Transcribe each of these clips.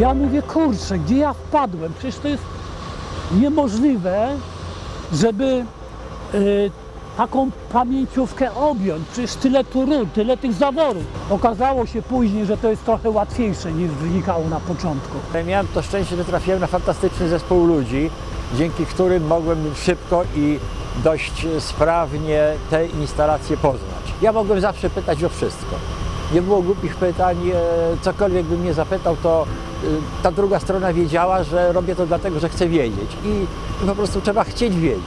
Ja mówię, kurczę, gdzie ja wpadłem? Przecież to jest niemożliwe, żeby y, taką pamięciówkę objąć. Przecież tyle tu ról, tyle tych zaworów. Okazało się później, że to jest trochę łatwiejsze niż wynikało na początku. Miałem to szczęście, że trafiłem na fantastyczny zespół ludzi, dzięki którym mogłem szybko i dość sprawnie te instalacje poznać. Ja mogłem zawsze pytać o wszystko. Nie było głupich pytań, e, cokolwiek bym mnie zapytał, to ta druga strona wiedziała, że robię to dlatego, że chcę wiedzieć i po prostu trzeba chcieć wiedzieć.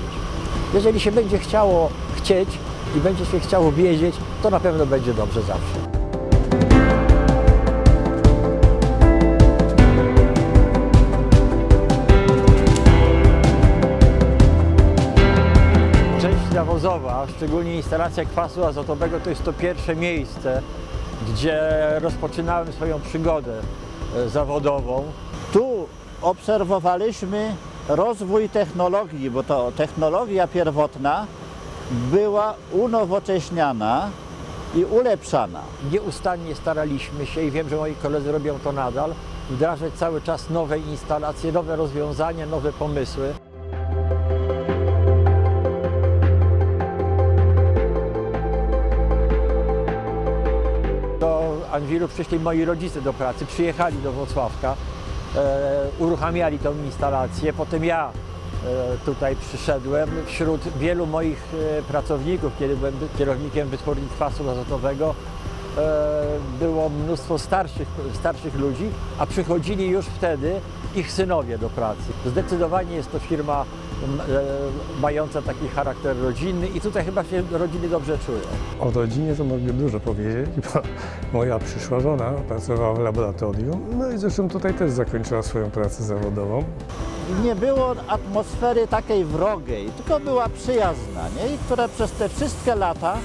Jeżeli się będzie chciało chcieć i będzie się chciało wiedzieć, to na pewno będzie dobrze zawsze. Część nawozowa, szczególnie instalacja kwasu azotowego, to jest to pierwsze miejsce, gdzie rozpoczynałem swoją przygodę zawodową. Tu obserwowaliśmy rozwój technologii, bo to technologia pierwotna była unowocześniana i ulepszana. Nieustannie staraliśmy się i wiem, że moi koledzy robią to nadal, wdrażać cały czas nowe instalacje, nowe rozwiązania, nowe pomysły. Anwilu przyszli moi rodzice do pracy, przyjechali do Wrocławka, e, uruchamiali tą instalację, potem ja e, tutaj przyszedłem. Wśród wielu moich e, pracowników, kiedy byłem kierownikiem wytwórni kwasu azotowego, e, było mnóstwo starszych, starszych ludzi, a przychodzili już wtedy ich synowie do pracy. Zdecydowanie jest to firma mająca taki charakter rodzinny i tutaj chyba się rodziny dobrze czują. O rodzinie to mogę dużo powiedzieć, bo moja przyszła żona pracowała w laboratorium, no i zresztą tutaj też zakończyła swoją pracę zawodową. Nie było atmosfery takiej wrogiej, tylko była przyjazna, nie? I która przez te wszystkie lata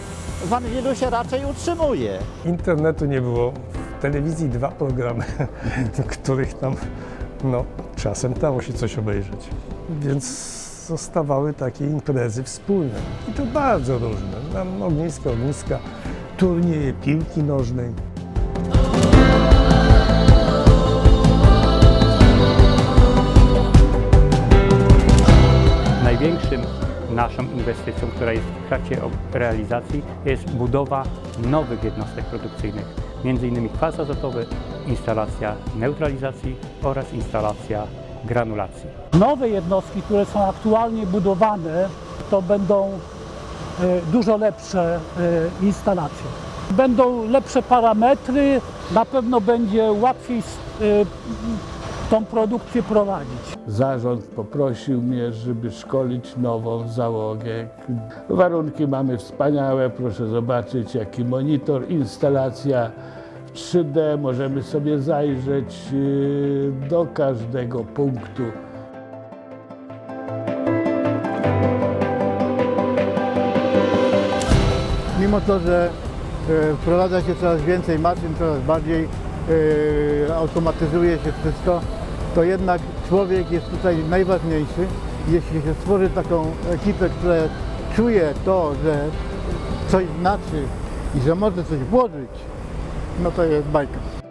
w Anwilu się raczej utrzymuje. Internetu nie było, w telewizji dwa programy, do których tam no, czasem dało się coś obejrzeć. Więc zostawały takie imprezy wspólne i to bardzo różne. Tam ogniska, ogniska, turnieje piłki nożnej. Największym naszą inwestycją, która jest w trakcie realizacji, jest budowa nowych jednostek produkcyjnych, m.in. kwas azotowy, instalacja neutralizacji oraz instalacja granulacji. Nowe jednostki, które są aktualnie budowane, to będą e, dużo lepsze e, instalacje. Będą lepsze parametry, na pewno będzie łatwiej e, tą produkcję prowadzić. Zarząd poprosił mnie, żeby szkolić nową załogę. Warunki mamy wspaniałe, proszę zobaczyć jaki monitor, instalacja 3D, możemy sobie zajrzeć yy, do każdego punktu. mimo to, że e, wprowadza się coraz więcej maszyn, coraz bardziej e, automatyzuje się wszystko, to jednak człowiek jest tutaj najważniejszy. Jeśli się stworzy taką ekipę, która czuje to, że coś znaczy i że może coś włożyć, no to jest bajka.